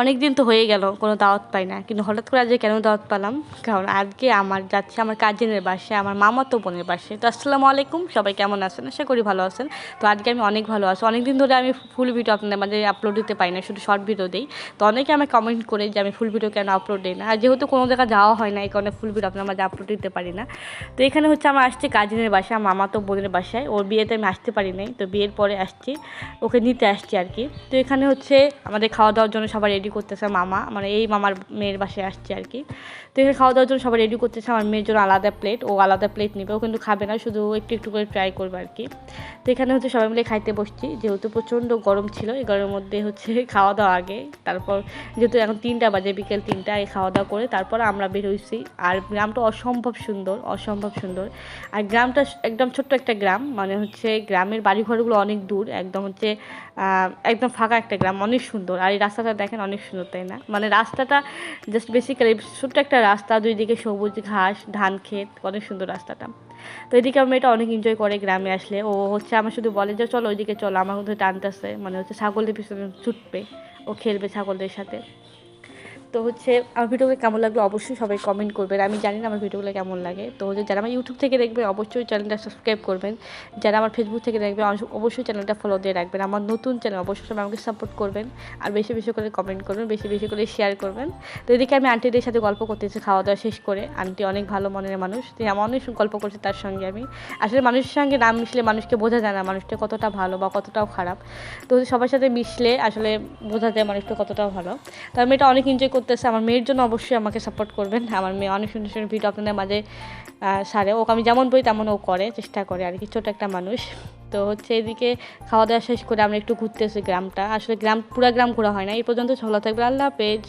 অনেক দিন তো হয়ে গেল, কোনো দাওয়াত পাই না। কিন্তু হঠাৎ করে আজকে কেন দাওয়াত পেলাম? কারণ আজকে আমার যাচ্ছে আমার কাজিনের বাসায় আমার মামাতো বোনের বাসায় তো আসসালামু আলাইকুম, সবাই কেমন আছেন? আশা করি ভালো আছেন। তো আজকে আমি অনেক ভালো আছি। অনেক দিন ধরে আমি ফুল ভিডিও আপনাদের মাঝে আপলোড দিতে পারি না, শুধু শর্ট ভিডিও দিই। তো অনেকে আমি কমেন্ট করে যে আমি ফুল ভিডিও কেন আপলোড দিই না। আর যেহেতু কোনো জায়গায় যাওয়া হয় না, এই কারণে ফুল ভিডিও আপনার মাঝে আপলোড দিতে পারি না। তো এখানে হচ্ছে আমার আসছে কাজিনের বাসায় আমার মামাতো বোনের বাসায়। ওর বিয়েতে আমি আসতে পারি নাই। তো বিয়ের পরে আসছি, ওকে নিতে আসছি আর কি। তো এখানে হচ্ছে আমাদের খাওয়া দাওয়ার জন্য সবাই রেডি করতেছে মামা। মানে এই মামার মেয়ের বাসায় আসছে আর কি। তো এখানে খাওয়া দাওয়ার জন্য সবাই রেডি করতেছে। আমার মেয়ের জন্য আলাদা প্লেট ও আলাদা প্লেট নেবে। ও কিন্তু খাবে না, শুধু একটু একটু করে ট্রাই করবে আর কি। তো এখানে হচ্ছে সবাই মিলে খাইতে বসছি। যেহেতু প্রচণ্ড গরম ছিল, এই গরমের মধ্যে হচ্ছে খাওয়া দাওয়া আগে। তারপর যেহেতু এখন তিনটা বাজে, বিকেল তিনটা, এই খাওয়া দাওয়া করে তারপর আমরা বের হয়েছি আর গ্রামটা অসম্ভব সুন্দর অসম্ভব সুন্দর। আর গ্রামটা একদম ছোট্ট একটা গ্রাম। মানে হচ্ছে গ্রামের বাড়িঘরগুলো অনেক দূর। একদম হচ্ছে একদম ফাঁকা একটা গ্রাম। অনেক সুন্দর। আর এই রাস্তাটা দেখেন অনেক সুন্দর, তাই না? মানে রাস্তাটা জাস্ট বেসিক্যালি ছোট্ট একটা রাস্তা দুই দিকে সবুজ ঘাস, ধান ক্ষেত, অনেক সুন্দর রাস্তাটা। তো এদিকে আমার এটা অনেক এনজয় করে গ্রামে আসলে। ও হচ্ছে আমার শুধু বলে যে, চলো ওইদিকে চলো, আমার মধ্যে টানতেছে। মানে হচ্ছে ছাগলদের পিছনে ছুটবে, ও খেলবে ছাগলদের সাথে। তো হচ্ছে আমার ভিডিওগুলো কেমন লাগবে অবশ্যই সবাই কমেন্ট করবেন। আমি জানি না আমার ভিডিওগুলো কেমন লাগে। তো যারা আমার ইউটিউব থেকে দেখবে অবশ্যই চ্যানেলটা সাবস্ক্রাইব করবেন। যারা আমার ফেসবুক থেকে দেখবে অবশ্যই চ্যানেলটা ফলো দিয়ে রাখবেন। আমার নতুন চ্যানেল অবশ্যই সবাই আমাকে সাপোর্ট করবেন। আর বেশি বেশি করে কমেন্ট করবেন, বেশি বেশি করে শেয়ার করবেন। তো এদিকে আমি আন্টিদের সাথে গল্প করতেছি খাওয়া দাওয়া শেষ করে। আন্টি অনেক ভালো মনের মানুষ। তো আমি অনেক গল্প করছে তার সঙ্গে আমি। আসলে মানুষের সঙ্গে নাম মিশলে মানুষকে বোঝা যায় না মানুষটা কতটা ভালো বা কতটাও খারাপ। তো সবার সাথে মিশলে আসলে বোঝা যায় মানুষটা কতটাও ভালো। তো আমি এটা অনেক এনজয় করতেছে, আমার মেয়ের জন্য অবশ্যই আমাকে সাপোর্ট করবেন। আমার মেয়ে অনেক সুন্দর সুন্দর ভিডিও আপনাদের মাঝে সারে। ওকে আমি যেমন বই তেমন ও করে, চেষ্টা করে আর কি, ছোটো একটা মানুষ। তো হচ্ছে এদিকে খাওয়া দাওয়া শেষ করে আমরা একটু ঘুরতেছি গ্রামটা। আসলে গ্রাম, পুরা গ্রাম ঘোরা হয় না, এই পর্যন্ত ভালো থাকবে আল্লাহ হাফেজ।